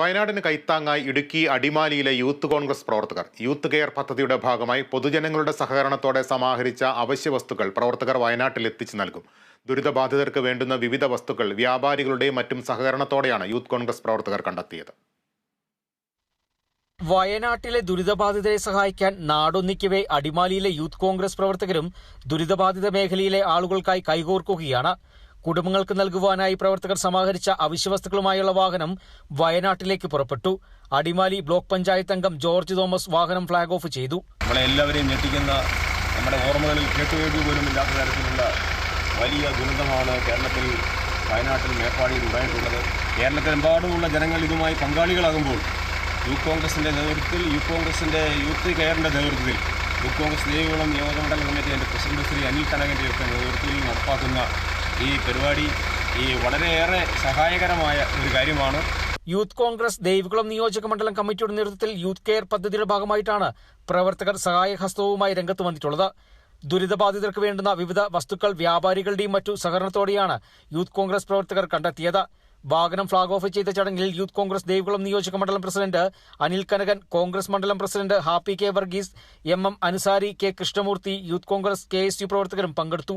വയനാടിന് കൈത്താങ്ങായി ഇടുക്കി അടിമാലിയിലെ യൂത്ത് കോൺഗ്രസ് പ്രവർത്തകർ യൂത്ത് കെയർ പദ്ധതിയുടെ ഭാഗമായി പൊതുജനങ്ങളുടെ സഹകരണത്തോടെ സമാഹരിച്ച അവശ്യ വസ്തുക്കൾ പ്രവർത്തകർ വയനാട്ടിൽ എത്തിച്ചു നൽകും. ദുരിതബാധിതർക്ക് വേണ്ടുന്ന വിവിധ വസ്തുക്കൾ വ്യാപാരികളുടെയും മറ്റും സഹകരണത്തോടെയാണ് യൂത്ത് കോൺഗ്രസ് പ്രവർത്തകർ കണ്ടെത്തിയത്. വയനാട്ടിലെ ദുരിതബാധിതരെ സഹായിക്കാൻ നാടൊന്നിക്കവേ അടിമാലിയിലെ യൂത്ത് കോൺഗ്രസ് പ്രവർത്തകരും ദുരിതബാധിത മേഖലയിലെ ആളുകൾക്കായി കൈകോർക്കുകയാണ് കുടുംബങ്ങൾക്ക് നൽകുവാനായി പ്രവർത്തകർ സമാഹരിച്ച അവശ്യവസ്തുക്കളുമായുള്ള വാഹനം വയനാട്ടിലേക്ക് പുറപ്പെട്ടു. അടിമാലി ബ്ലോക്ക് പഞ്ചായത്ത് അംഗം ജോർജ് തോമസ് വാഹനം ഫ്ളാഗ് ഓഫ് ചെയ്തു. നമ്മളെ എല്ലാവരെയും ഞെട്ടിക്കുന്ന നമ്മുടെ ഓർമ്മകളിൽ കേട്ടുകേൾവി പോലും ഇല്ലാത്ത തരത്തിലുള്ള വലിയ ദുരന്തമാണ് കേരളത്തിൽ വയനാട്ടിൽ മേപ്പാടിയിൽ ഉണ്ടായിട്ടുള്ളത്. കേരളത്തിലെമ്പാടുമുള്ള ജനങ്ങൾ ഇതുമായി പങ്കാളികളാകുമ്പോൾ യൂത്ത് കോൺഗ്രസിന്റെ നേതൃത്വത്തിൽ യൂത്ത് കോൺഗ്രസിന്റെ യൂത്ത് കെയറിന്റെ നേതൃത്വത്തിൽ യൂത്ത് കോൺഗ്രസ് ദേവികുളം നിയോജകമണ്ഡല കമ്മിറ്റി എന്റെ പ്രസിഡന്റ് ശ്രീ അനിൽ കനകന്റെയൊക്കെ നേതൃത്വത്തിൽ നടപ്പാക്കുന്ന ഈ പരിപാടി ഈ വളരെയേറെ സഹായകരമായ ഒരു കാര്യമാണ്. യൂത്ത് കോൺഗ്രസ് ദേവികുളം നിയോജക മണ്ഡലം കമ്മിറ്റിയുടെ നേതൃത്വത്തിൽ യൂത്ത് കെയർ പദ്ധതിയുടെ ഭാഗമായിട്ടാണ് പ്രവർത്തകർ സഹായഹസ്തവുമായി രംഗത്ത് വന്നിട്ടുള്ളത്. ദുരിതബാധിതർക്ക് വേണ്ടുന്ന വിവിധ വസ്തുക്കൾ വ്യാപാരികളുടെയും മറ്റു സഹകരണത്തോടെയാണ് യൂത്ത് കോൺഗ്രസ് പ്രവർത്തകർ കണ്ടെത്തിയത്. വാഹനം ഫ്ളാഗ് ഓഫ് ചെയ്ത ചടങ്ങിൽ യൂത്ത് കോൺഗ്രസ് ദേവികുളം നിയോജക മണ്ഡലം പ്രസിഡന്റ് അനിൽ കനകൻ കോൺഗ്രസ് മണ്ഡലം president Happy K Varghese M M Anusari K Krishnamoorthy youth Congress K S U പ്രവർത്തകരും പങ്കെടുത്തു.